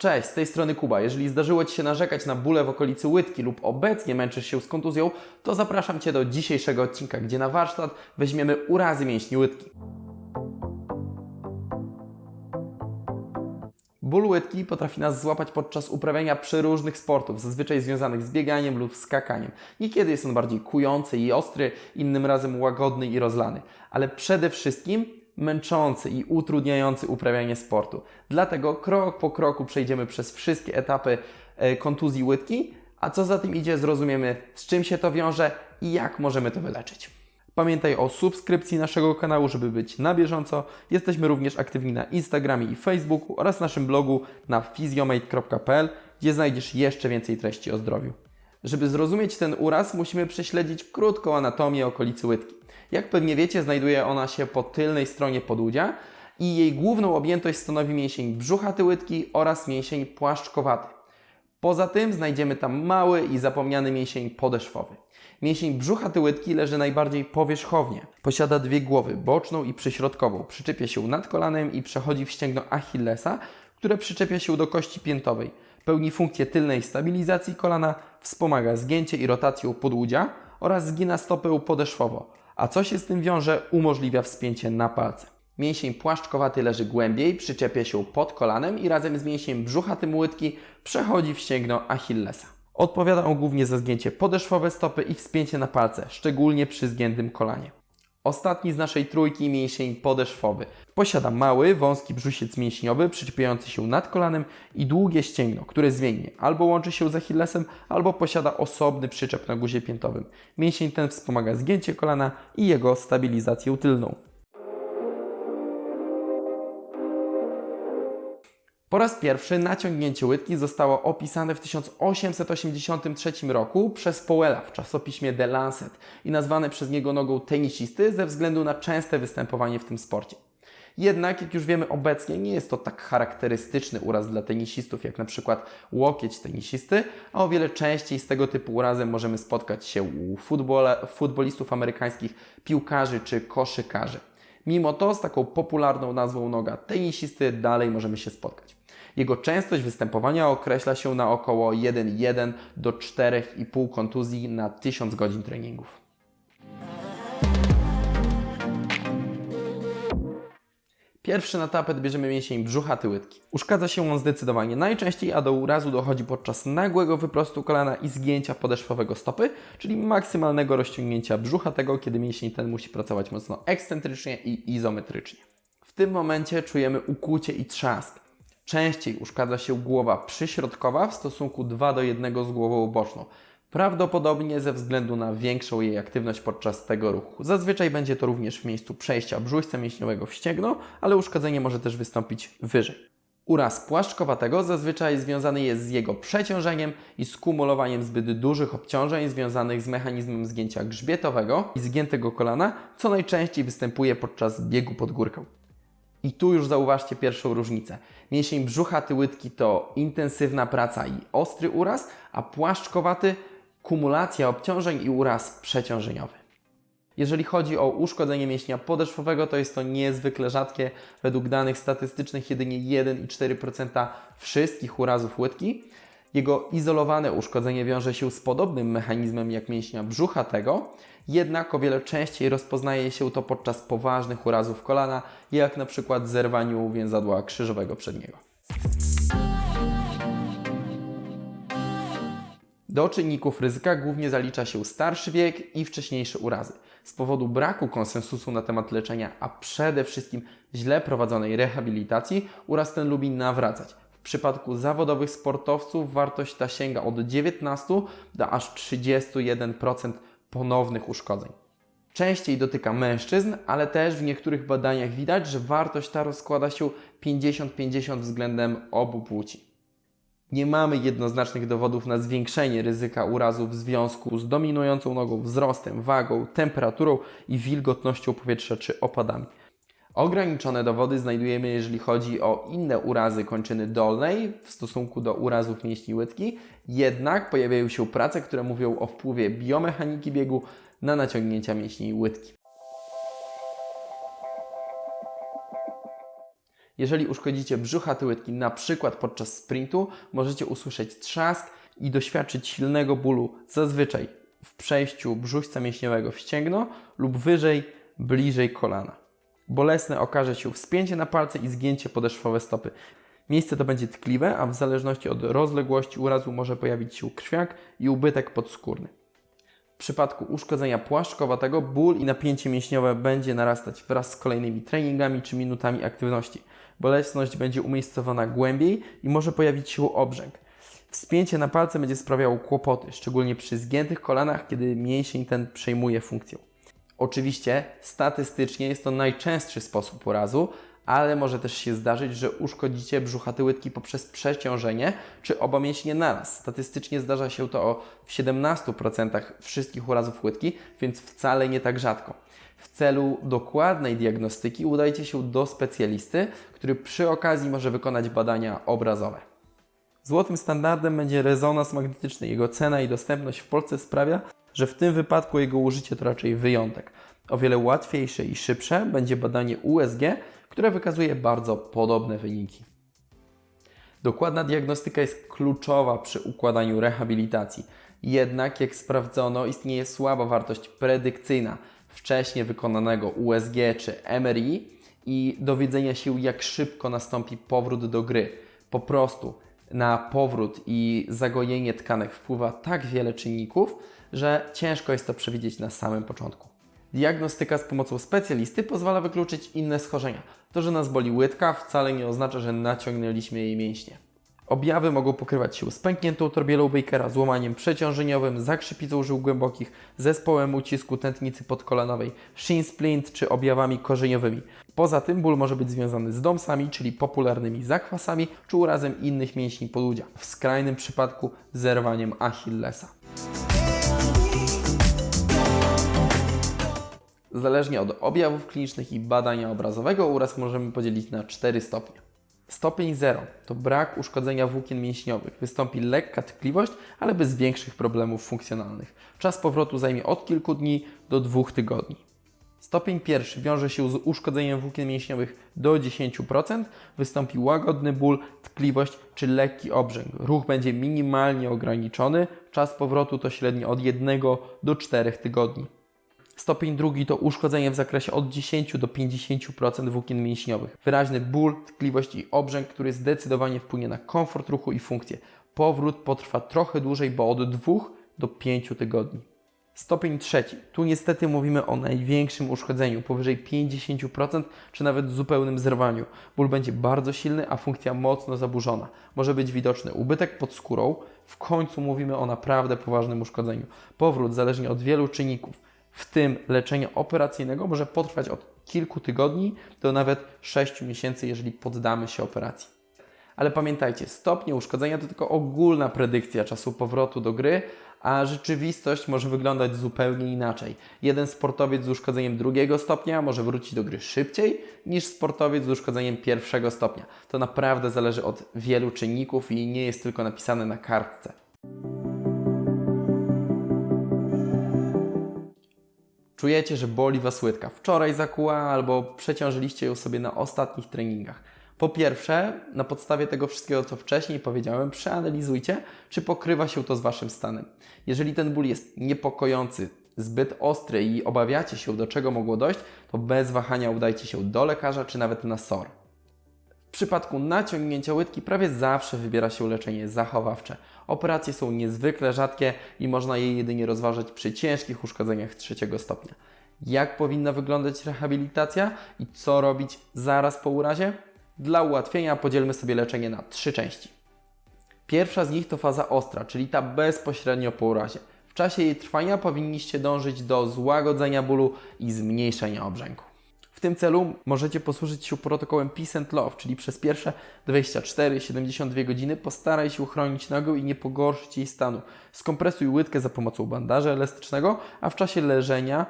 Cześć, z tej strony Kuba. Jeżeli zdarzyło Ci się narzekać na bóle w okolicy łydki lub obecnie męczysz się z kontuzją, to zapraszam Cię do dzisiejszego odcinka, gdzie na warsztat weźmiemy urazy mięśni łydki. Ból łydki potrafi nas złapać podczas uprawiania przeróżnych sportów, zazwyczaj związanych z bieganiem lub skakaniem. Niekiedy jest on bardziej kujący i ostry, innym razem łagodny i rozlany, ale przede wszystkim męczący i utrudniający uprawianie sportu. Dlatego krok po kroku przejdziemy przez wszystkie etapy e, kontuzji łydki, a co za tym idzie, zrozumiemy z czym się to wiąże i jak możemy to wyleczyć. Pamiętaj o subskrypcji naszego kanału, żeby być na bieżąco. Jesteśmy również aktywni na Instagramie i Facebooku oraz naszym blogu na physiomate.pl, gdzie znajdziesz jeszcze więcej treści o zdrowiu. Żeby zrozumieć ten uraz, musimy prześledzić krótką anatomię okolicy łydki. Jak pewnie wiecie, znajduje ona się po tylnej stronie podłudzia i jej główną objętość stanowi mięsień brzuchaty łydki oraz mięsień płaszczkowaty. Poza tym znajdziemy tam mały i zapomniany mięsień podeszwowy. Mięsień brzuchaty łydki leży najbardziej powierzchownie. Posiada dwie głowy, boczną i przyśrodkową. Przyczepia się nad kolanem i przechodzi w ścięgno Achillesa, które przyczepia się do kości piętowej. Pełni funkcję tylnej stabilizacji kolana, wspomaga zgięcie i rotację podłudzia oraz zgina stopę podeszwowo, a co się z tym wiąże, umożliwia wspięcie na palce. Mięsień płaszczkowaty leży głębiej, przyczepia się pod kolanem i razem z mięsieniem brzuchatym łydki przechodzi w ścięgno Achillesa. Odpowiada on głównie za zgięcie podeszwowe stopy i wspięcie na palce, szczególnie przy zgiętym kolanie. Ostatni z naszej trójki mięsień podeszwowy. Posiada mały, wąski brzusiec mięśniowy przyczepiający się nad kolanem i długie ścięgno, które zmiennie albo łączy się z Achillesem, albo posiada osobny przyczep na guzie piętowym. Mięsień ten wspomaga zgięcie kolana i jego stabilizację tylną. Po raz pierwszy naciągnięcie łydki zostało opisane w 1883 roku przez Powella w czasopiśmie The Lancet i nazwane przez niego nogą tenisisty ze względu na częste występowanie w tym sporcie. Jednak, jak już wiemy obecnie, nie jest to tak charakterystyczny uraz dla tenisistów, jak na przykład łokieć tenisisty, a o wiele częściej z tego typu urazem możemy spotkać się u futbolistów amerykańskich, piłkarzy czy koszykarzy. Mimo to z taką popularną nazwą noga tenisisty dalej możemy się spotkać. Jego częstość występowania określa się na około 1,1 do 4,5 kontuzji na 1000 godzin treningów. Pierwszy na tapet bierzemy mięsień brzuchaty łydki. Uszkadza się on zdecydowanie najczęściej, a do urazu dochodzi podczas nagłego wyprostu kolana i zgięcia podeszwowego stopy, czyli maksymalnego rozciągnięcia brzuchatego, kiedy mięsień ten musi pracować mocno ekscentrycznie i izometrycznie. W tym momencie czujemy ukłucie i trzask. Częściej uszkadza się głowa przyśrodkowa w stosunku 2 do 1 z głową boczną. Prawdopodobnie ze względu na większą jej aktywność podczas tego ruchu. Zazwyczaj będzie to również w miejscu przejścia brzuszca mięśniowego w ścięgno, ale uszkodzenie może też wystąpić wyżej. Uraz płaszczkowatego zazwyczaj związany jest z jego przeciążeniem i skumulowaniem zbyt dużych obciążeń związanych z mechanizmem zgięcia grzbietowego i zgiętego kolana, co najczęściej występuje podczas biegu pod górkę. I tu już zauważcie pierwszą różnicę. Mięsień brzuchaty łydki to intensywna praca i ostry uraz, a płaszczkowaty kumulacja obciążeń i uraz przeciążeniowy. Jeżeli chodzi o uszkodzenie mięśnia podeszwowego, to jest to niezwykle rzadkie. Według danych statystycznych jedynie 1,4% wszystkich urazów łydki. Jego izolowane uszkodzenie wiąże się z podobnym mechanizmem jak mięśnia brzuchatego, jednak o wiele częściej rozpoznaje się to podczas poważnych urazów kolana, jak na przykład zerwaniu więzadła krzyżowego przedniego. Do czynników ryzyka głównie zalicza się starszy wiek i wcześniejsze urazy. Z powodu braku konsensusu na temat leczenia, a przede wszystkim źle prowadzonej rehabilitacji, uraz ten lubi nawracać. W przypadku zawodowych sportowców wartość ta sięga od 19 do aż 31% ponownych uszkodzeń. Częściej dotyka mężczyzn, ale też w niektórych badaniach widać, że wartość ta rozkłada się 50-50 względem obu płci. Nie mamy jednoznacznych dowodów na zwiększenie ryzyka urazu w związku z dominującą nogą, wzrostem, wagą, temperaturą i wilgotnością powietrza czy opadami. Ograniczone dowody znajdujemy, jeżeli chodzi o inne urazy kończyny dolnej w stosunku do urazów mięśni łydki, jednak pojawiają się prace, które mówią o wpływie biomechaniki biegu na naciągnięcia mięśni łydki. Jeżeli uszkodzicie brzuchaty łydki, na przykład podczas sprintu, możecie usłyszeć trzask i doświadczyć silnego bólu, zazwyczaj w przejściu brzuszca mięśniowego w ścięgno lub wyżej, bliżej kolana. Bolesne okaże się wspięcie na palce i zgięcie podeszwowe stopy. Miejsce to będzie tkliwe, a w zależności od rozległości urazu może pojawić się krwiak i ubytek podskórny. W przypadku uszkodzenia płaszczkowatego ból i napięcie mięśniowe będzie narastać wraz z kolejnymi treningami czy minutami aktywności. Bolesność będzie umiejscowana głębiej i może pojawić się obrzęk. Wspięcie na palce będzie sprawiało kłopoty, szczególnie przy zgiętych kolanach, kiedy mięsień ten przejmuje funkcję. Oczywiście statystycznie jest to najczęstszy sposób urazu, ale może też się zdarzyć, że uszkodzicie brzuchaty łydki poprzez przeciążenie czy oba mięśnie naraz. Statystycznie zdarza się to w 17% wszystkich urazów łydki, więc wcale nie tak rzadko. W celu dokładnej diagnostyki udajcie się do specjalisty, który przy okazji może wykonać badania obrazowe. Złotym standardem będzie rezonans magnetyczny. Jego cena i dostępność w Polsce sprawia, że w tym wypadku jego użycie to raczej wyjątek. O wiele łatwiejsze i szybsze będzie badanie USG, które wykazuje bardzo podobne wyniki. Dokładna diagnostyka jest kluczowa przy układaniu rehabilitacji. Jednak, jak sprawdzono, istnieje słaba wartość predykcyjna wcześniej wykonanego USG czy MRI i dowiedzenia się, jak szybko nastąpi powrót do gry. Po prostu na powrót i zagojenie tkanek wpływa tak wiele czynników, że ciężko jest to przewidzieć na samym początku. Diagnostyka z pomocą specjalisty pozwala wykluczyć inne schorzenia. To, że nas boli łydka, wcale nie oznacza, że naciągnęliśmy jej mięśnie. Objawy mogą pokrywać się z pękniętą torbielą Bakera, złamaniem przeciążeniowym, zakrzypicą żył głębokich, zespołem ucisku tętnicy podkolanowej, shin splint czy objawami korzeniowymi. Poza tym ból może być związany z domsami, czyli popularnymi zakwasami czy urazem innych mięśni podudzia. W skrajnym przypadku zerwaniem Achillesa. Zależnie od objawów klinicznych i badania obrazowego uraz możemy podzielić na cztery stopnie. Stopień 0 to brak uszkodzenia włókien mięśniowych. Wystąpi lekka tkliwość, ale bez większych problemów funkcjonalnych. Czas powrotu zajmie od kilku dni do dwóch tygodni. Stopień pierwszy wiąże się z uszkodzeniem włókien mięśniowych do 10%, wystąpi łagodny ból, tkliwość czy lekki obrzęk. Ruch będzie minimalnie ograniczony, czas powrotu to średnio od 1 do 4 tygodni. Stopień drugi to uszkodzenie w zakresie od 10 do 50% włókien mięśniowych. Wyraźny ból, tkliwość i obrzęk, który zdecydowanie wpłynie na komfort ruchu i funkcję. Powrót potrwa trochę dłużej, bo od 2 do 5 tygodni. Stopień trzeci. Tu niestety mówimy o największym uszkodzeniu, powyżej 50% czy nawet zupełnym zerwaniu. Ból będzie bardzo silny, a funkcja mocno zaburzona. Może być widoczny ubytek pod skórą. W końcu mówimy o naprawdę poważnym uszkodzeniu. Powrót zależnie od wielu czynników w tym leczenia operacyjnego może potrwać od kilku tygodni do nawet 6 miesięcy, jeżeli poddamy się operacji. Ale pamiętajcie, stopnie uszkodzenia to tylko ogólna predykcja czasu powrotu do gry, a rzeczywistość może wyglądać zupełnie inaczej. Jeden sportowiec z uszkodzeniem drugiego stopnia może wrócić do gry szybciej niż sportowiec z uszkodzeniem pierwszego stopnia. To naprawdę zależy od wielu czynników i nie jest tylko napisane na kartce. Czujecie, że boli Was łydka. Wczoraj zakuła albo przeciążyliście ją sobie na ostatnich treningach. Po pierwsze, na podstawie tego wszystkiego, co wcześniej powiedziałem, przeanalizujcie, czy pokrywa się to z Waszym stanem. Jeżeli ten ból jest niepokojący, zbyt ostry i obawiacie się, do czego mogło dojść, to bez wahania udajcie się do lekarza czy nawet na SOR. W przypadku naciągnięcia łydki prawie zawsze wybiera się leczenie zachowawcze. Operacje są niezwykle rzadkie i można je jedynie rozważać przy ciężkich uszkodzeniach trzeciego stopnia. Jak powinna wyglądać rehabilitacja i co robić zaraz po urazie? Dla ułatwienia podzielmy sobie leczenie na trzy części. Pierwsza z nich to faza ostra, czyli ta bezpośrednio po urazie. W czasie jej trwania powinniście dążyć do złagodzenia bólu i zmniejszenia obrzęku. W tym celu możecie posłużyć się protokołem Peace and Love, czyli przez pierwsze 24-72 godziny postaraj się uchronić nogę i nie pogorszyć jej stanu. Skompresuj łydkę za pomocą bandaża elastycznego, a w czasie leżenia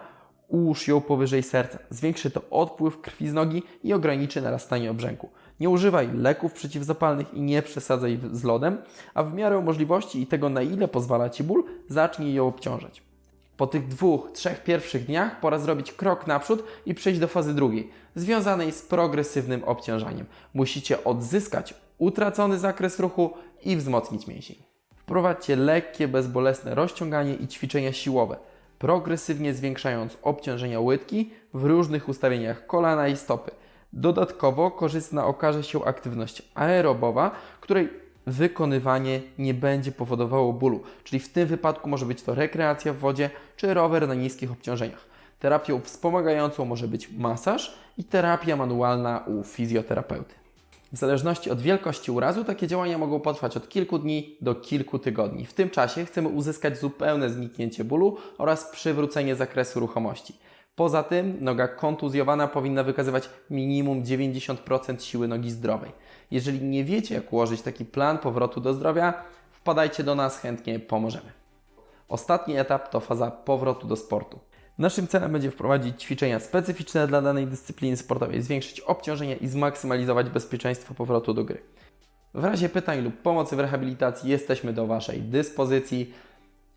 ułóż ją powyżej serca. Zwiększy to odpływ krwi z nogi i ograniczy narastanie obrzęku. Nie używaj leków przeciwzapalnych i nie przesadzaj z lodem, a w miarę możliwości i tego na ile pozwala Ci ból, zacznij ją obciążać. Po tych dwóch, trzech pierwszych dniach pora zrobić krok naprzód i przejść do fazy drugiej, związanej z progresywnym obciążaniem. Musicie odzyskać utracony zakres ruchu i wzmocnić mięsień. Wprowadźcie lekkie, bezbolesne rozciąganie i ćwiczenia siłowe, progresywnie zwiększając obciążenia łydki w różnych ustawieniach kolana i stopy. Dodatkowo korzystna okaże się aktywność aerobowa, której wykonywanie nie będzie powodowało bólu, czyli w tym wypadku może być to rekreacja w wodzie czy rower na niskich obciążeniach. Terapią wspomagającą może być masaż i terapia manualna u fizjoterapeuty. W zależności od wielkości urazu takie działania mogą potrwać od kilku dni do kilku tygodni. W tym czasie chcemy uzyskać zupełne zniknięcie bólu oraz przywrócenie zakresu ruchomości. Poza tym noga kontuzjowana powinna wykazywać minimum 90% siły nogi zdrowej. Jeżeli nie wiecie, jak ułożyć taki plan powrotu do zdrowia, wpadajcie do nas, chętnie pomożemy. Ostatni etap to faza powrotu do sportu. Naszym celem będzie wprowadzić ćwiczenia specyficzne dla danej dyscypliny sportowej, zwiększyć obciążenie i zmaksymalizować bezpieczeństwo powrotu do gry. W razie pytań lub pomocy w rehabilitacji jesteśmy do Waszej dyspozycji.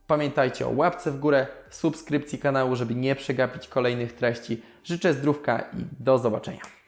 Pamiętajcie o łapce w górę, subskrypcji kanału, żeby nie przegapić kolejnych treści. Życzę zdrówka i do zobaczenia.